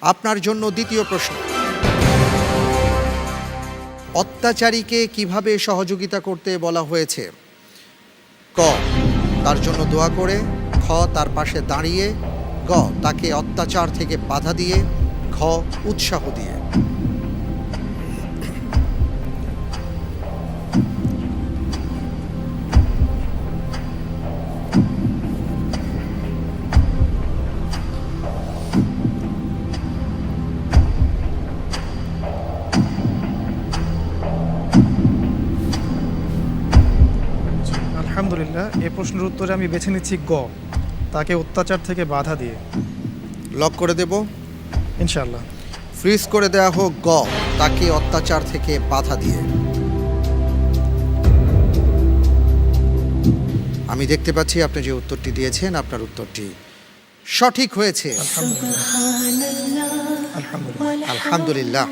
আপনার জন্য দ্বিতীয় প্রশ্ন। অত্যাচারীকে কীভাবে সহযোগিতা করতে বলা হয়েছে? ক, তার জন্য দোয়া করে। খ, তার পাশে দাঁড়িয়ে। গ, তাকে অত্যাচার থেকে বাধা দিয়ে। ঘ, উৎসাহ দিয়ে। আলহামদুলিল্লাহ এ প্রশ্নের উত্তরে আমি বেছে নিচ্ছি গ। তাকে অত্যাচার থেকে বাধা দিয়ে। লক করে দেব। ইনশাল্লাহ ফ্রিজ করে দেয়া হোক গ তাকে অত্যাচার থেকে বাধা দিয়ে। আমি দেখতে পাচ্ছি আপনি যে উত্তরটি দিয়েছেন আপনার উত্তরটি সঠিক হয়েছে। আলহামদুলিল্লাহ। আলহামদুলিল্লাহ।